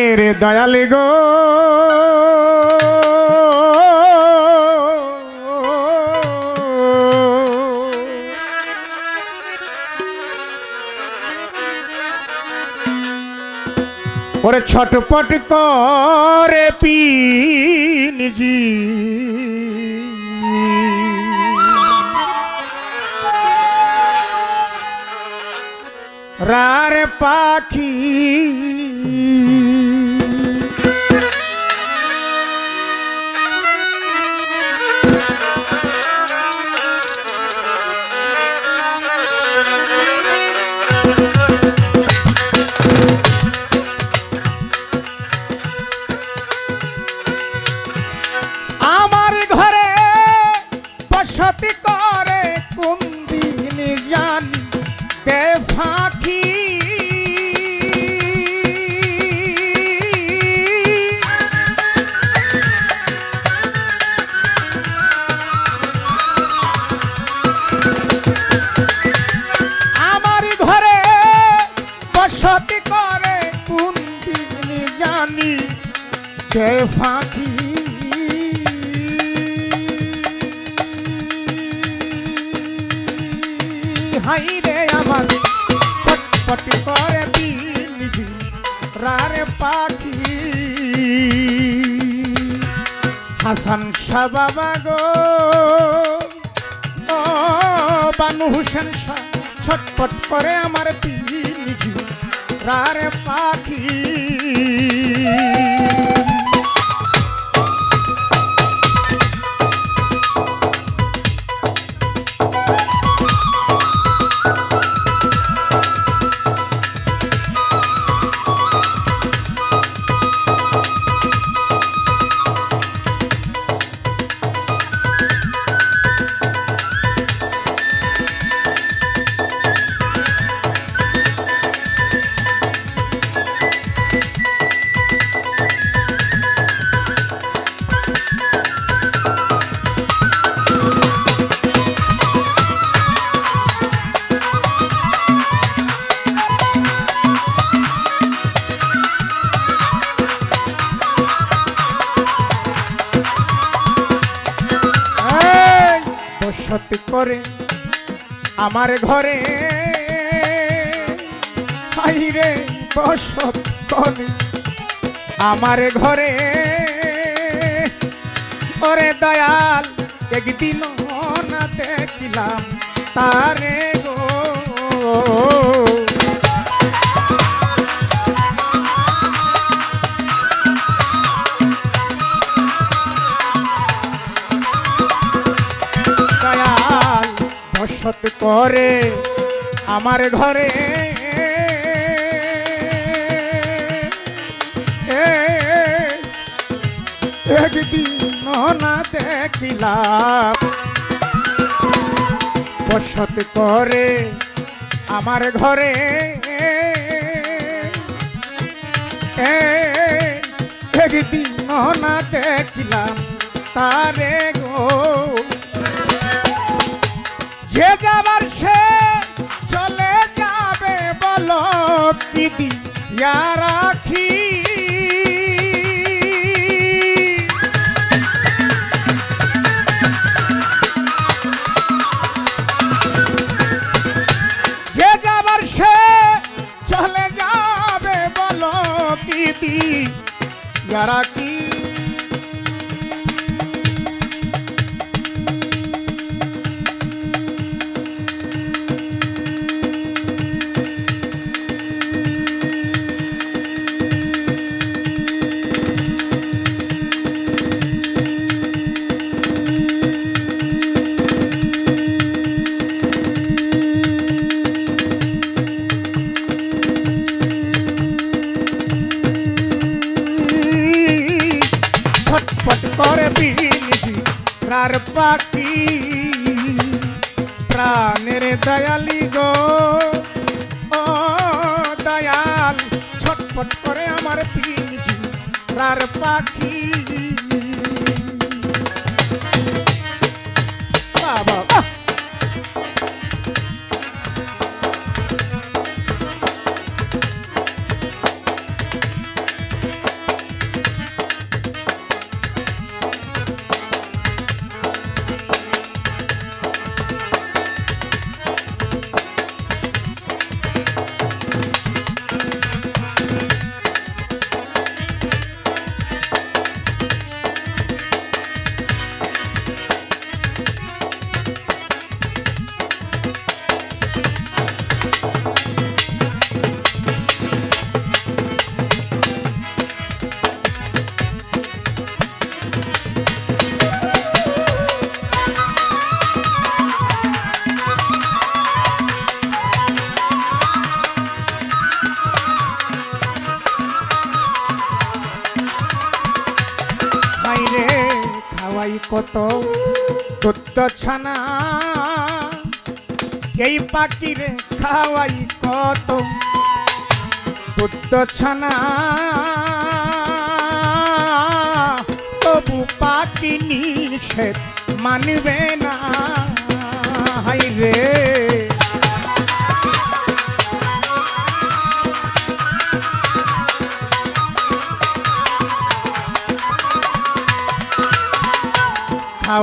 প্রাণের দয়ালি গো। ওরে ছটপট করে পিনজি। রার পাখি দে ফাঁকি? হাই রে আমার ছটপটি করে দিলি রারে পাখি। হাসান শাহ বাবা গো ও বানু হুসেন শাহ, ছটপট করে আমার দিলি রারে পাখি। বসতি করে আমার ঘরে। হাইরে বসত করে আমার ঘরে। ওরে দয়াল একদিন না দেখিলাম তারে গো। করে আমার ঘরে। একদিন না দেখিলাম, বসত করে আমার ঘরে। একদিন না দেখিলাম, তারে গো। যে কি দিয়া রাখি। যে যাবার সে চলে যাবে বলো কি দিয়া ছটপট করে আমার প্রার পাখি। কত দুধ ছানা এই পাখিরে খাওয়াই কত দুধ ছানা তবু পাখি নিষেধ মানবে না হাই রে।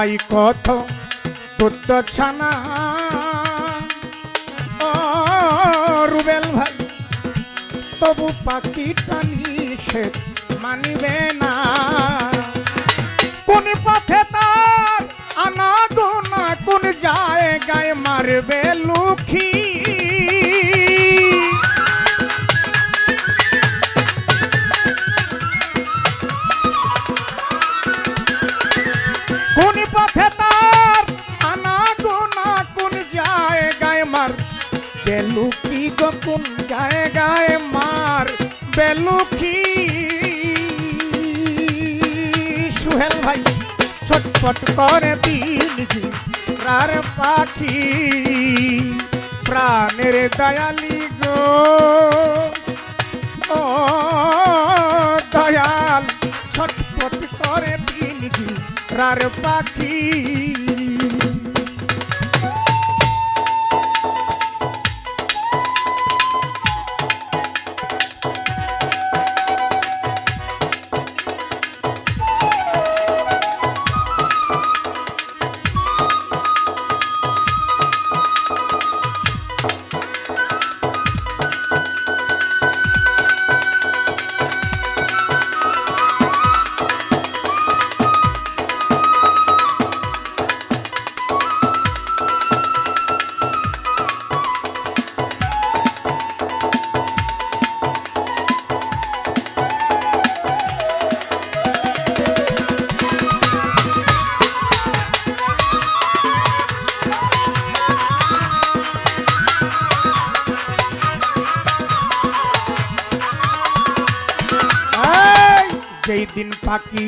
খাওয়াই কত তোর ছানা। রুবেল ভাই, তবু পাখিটা নিষেধ মানিবে না। কোন পথে তার আনা গোনা কোন জায়গায় মারবে লুখি। ছটপট করে দিন প্রার পাখি, প্রাণের দয়ালি গো। ও দয়াল ছটপট করে দিন প্রার পাখি। দিন পাখি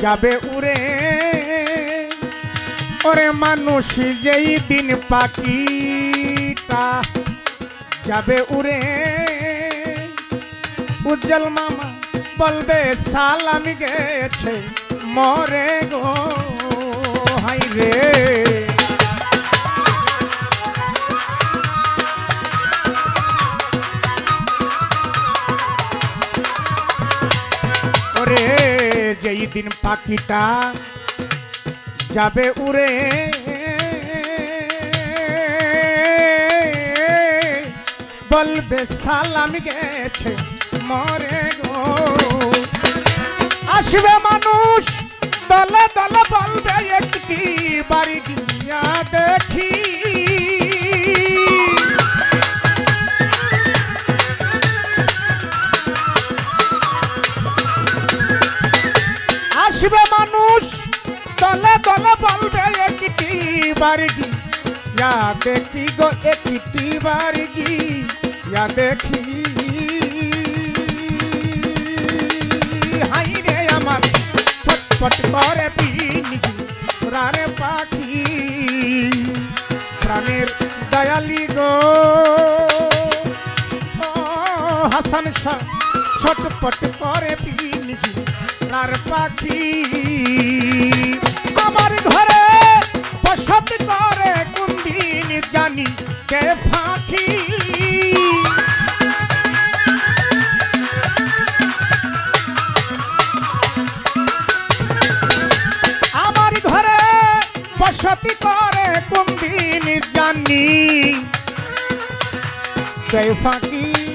যাবে উড়ে। ওরে মানুষ যেই দিন পাখিটা যাবে উড়ে। উজ্জ্বল মামা বলবে, সালামি গেছে মরে গো হাই রে। যেই দিন পাখিটা যাবে উড়ে, বলবে, সালাম গেছে মরে গো। আসবে মানুষ, দলে দলে বলবে, একটি বাড়ি বারগি ইয়া দেখি গো একটি বারগি ইয়া দেখি। হাই রে আমার ছটপট করে পিনগি, প্রাণে পাখি, প্রাণের দয়ালি গো। হাসান শাহ ছটপট করে পিনগি আর পাখি। বসত করে কোন দিন জানি কে ফাঁকি। আমার ঘরে বসতি করে কোন দিন জানি কে ফাঁকি।